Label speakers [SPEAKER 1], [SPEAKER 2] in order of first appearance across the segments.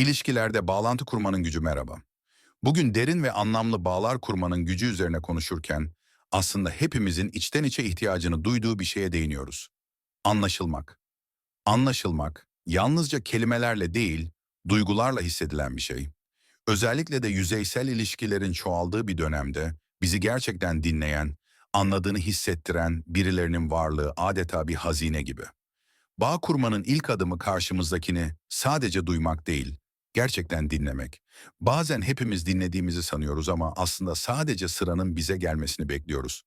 [SPEAKER 1] İlişkilerde bağlantı kurmanın gücü merhaba. Bugün derin ve anlamlı bağlar kurmanın gücü üzerine konuşurken aslında hepimizin içten içe ihtiyacını duyduğu bir şeye değiniyoruz. Anlaşılmak. Anlaşılmak yalnızca kelimelerle değil, duygularla hissedilen bir şey. Özellikle de yüzeysel ilişkilerin çoğaldığı bir dönemde bizi gerçekten dinleyen, anladığını hissettiren birilerinin varlığı adeta bir hazine gibi. Bağ kurmanın ilk adımı karşımızdakini sadece duymak değil, gerçekten dinlemek. Bazen hepimiz dinlediğimizi sanıyoruz ama aslında sadece sıranın bize gelmesini bekliyoruz.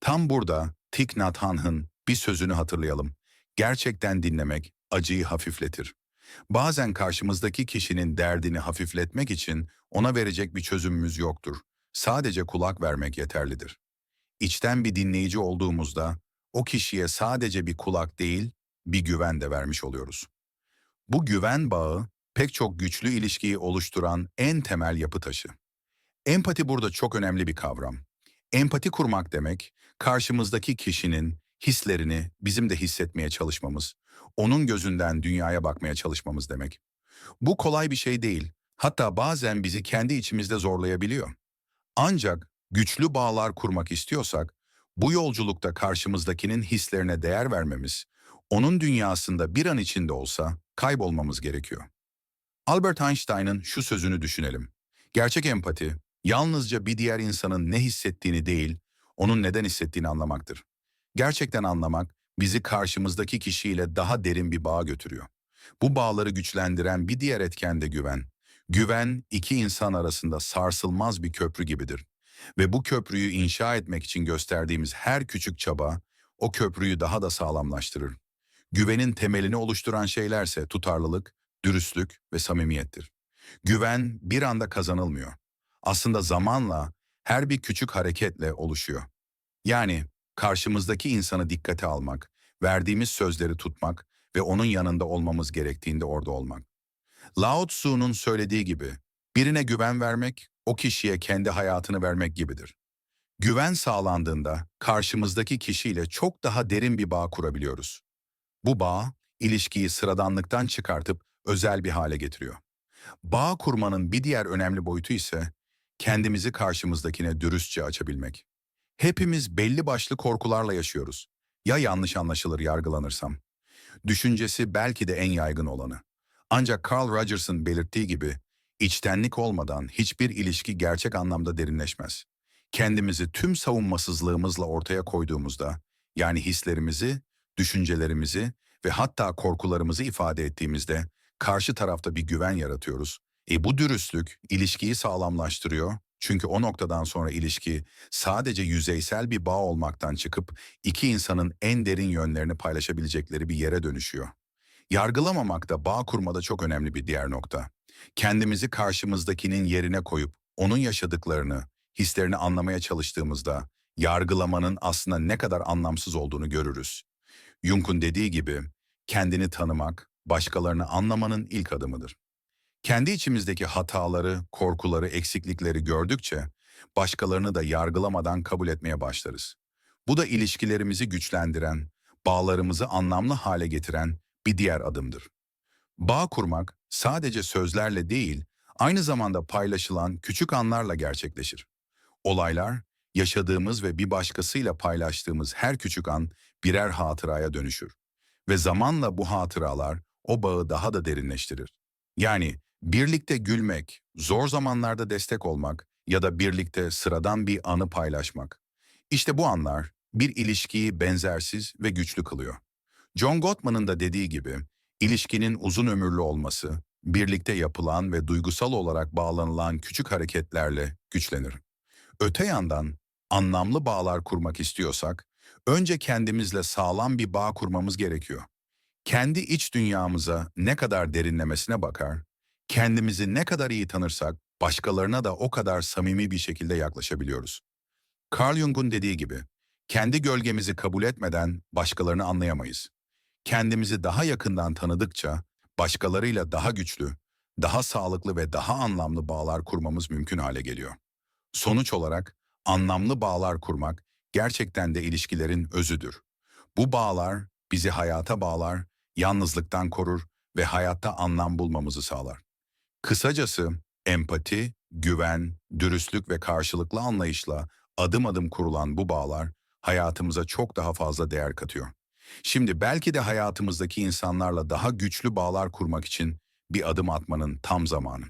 [SPEAKER 1] Tam burada Thich Nhat Hanh'ın bir sözünü hatırlayalım. Gerçekten dinlemek acıyı hafifletir. Bazen karşımızdaki kişinin derdini hafifletmek için ona verecek bir çözümümüz yoktur. Sadece kulak vermek yeterlidir. İçten bir dinleyici olduğumuzda o kişiye sadece bir kulak değil, bir güven de vermiş oluyoruz. Bu güven bağı pek çok güçlü ilişkiyi oluşturan en temel yapı taşı. Empati burada çok önemli bir kavram. Empati kurmak demek, karşımızdaki kişinin hislerini bizim de hissetmeye çalışmamız, onun gözünden dünyaya bakmaya çalışmamız demek. Bu kolay bir şey değil. Hatta bazen bizi kendi içimizde zorlayabiliyor. Ancak güçlü bağlar kurmak istiyorsak, bu yolculukta karşımızdakinin hislerine değer vermemiz, onun dünyasında bir an içinde olsa kaybolmamız gerekiyor. Albert Einstein'ın şu sözünü düşünelim. Gerçek empati, yalnızca bir diğer insanın ne hissettiğini değil, onun neden hissettiğini anlamaktır. Gerçekten anlamak, bizi karşımızdaki kişiyle daha derin bir bağa götürüyor. Bu bağları güçlendiren bir diğer etken de güven. Güven, iki insan arasında sarsılmaz bir köprü gibidir. Ve bu köprüyü inşa etmek için gösterdiğimiz her küçük çaba, o köprüyü daha da sağlamlaştırır. Güvenin temelini oluşturan şeylerse tutarlılık, dürüstlük ve samimiyettir. Güven bir anda kazanılmıyor. Aslında zamanla, her bir küçük hareketle oluşuyor. Yani karşımızdaki insanı dikkate almak, verdiğimiz sözleri tutmak ve onun yanında olmamız gerektiğinde orada olmak. Lao Tzu'nun söylediği gibi, birine güven vermek, o kişiye kendi hayatını vermek gibidir. Güven sağlandığında karşımızdaki kişiyle çok daha derin bir bağ kurabiliyoruz. Bu bağ, ilişkiyi sıradanlıktan çıkartıp özel bir hale getiriyor. Bağ kurmanın bir diğer önemli boyutu ise kendimizi karşımızdakine dürüstçe açabilmek. Hepimiz belli başlı korkularla yaşıyoruz. Ya yanlış anlaşılır yargılanırsam? Düşüncesi belki de en yaygın olanı. Ancak Carl Rogers'ın belirttiği gibi, içtenlik olmadan hiçbir ilişki gerçek anlamda derinleşmez. Kendimizi tüm savunmasızlığımızla ortaya koyduğumuzda, yani hislerimizi, düşüncelerimizi ve hatta korkularımızı ifade ettiğimizde, karşı tarafta bir güven yaratıyoruz. E bu dürüstlük ilişkiyi sağlamlaştırıyor. Çünkü o noktadan sonra ilişki sadece yüzeysel bir bağ olmaktan çıkıp iki insanın en derin yönlerini paylaşabilecekleri bir yere dönüşüyor. Yargılamamak da bağ kurmada çok önemli bir diğer nokta. Kendimizi karşımızdakinin yerine koyup onun yaşadıklarını, hislerini anlamaya çalıştığımızda yargılamanın aslında ne kadar anlamsız olduğunu görürüz. Jung'un dediği gibi kendini tanımak, başkalarını anlamanın ilk adımıdır. Kendi içimizdeki hataları, korkuları, eksiklikleri gördükçe başkalarını da yargılamadan kabul etmeye başlarız. Bu da ilişkilerimizi güçlendiren, bağlarımızı anlamlı hale getiren bir diğer adımdır. Bağ kurmak sadece sözlerle değil, aynı zamanda paylaşılan küçük anlarla gerçekleşir. Olaylar, yaşadığımız ve bir başkasıyla paylaştığımız her küçük an birer hatıraya dönüşür. Ve zamanla bu hatıralar o bağı daha da derinleştirir. Yani birlikte gülmek, zor zamanlarda destek olmak ya da birlikte sıradan bir anı paylaşmak. İşte bu anlar bir ilişkiyi benzersiz ve güçlü kılıyor. John Gottman'ın da dediği gibi, ilişkinin uzun ömürlü olması, birlikte yapılan ve duygusal olarak bağlanılan küçük hareketlerle güçlenir. Öte yandan, anlamlı bağlar kurmak istiyorsak, önce kendimizle sağlam bir bağ kurmamız gerekiyor. Kendi iç dünyamıza ne kadar derinlemesine bakar, kendimizi ne kadar iyi tanırsak, başkalarına da o kadar samimi bir şekilde yaklaşabiliyoruz. Carl Jung'un dediği gibi, kendi gölgemizi kabul etmeden başkalarını anlayamayız. Kendimizi daha yakından tanıdıkça başkalarıyla daha güçlü, daha sağlıklı ve daha anlamlı bağlar kurmamız mümkün hale geliyor. Sonuç olarak anlamlı bağlar kurmak gerçekten de ilişkilerin özüdür. Bu bağlar bizi hayata bağlar, yalnızlıktan korur ve hayatta anlam bulmamızı sağlar. Kısacası empati, güven, dürüstlük ve karşılıklı anlayışla adım adım kurulan bu bağlar hayatımıza çok daha fazla değer katıyor. Şimdi belki de hayatımızdaki insanlarla daha güçlü bağlar kurmak için bir adım atmanın tam zamanı.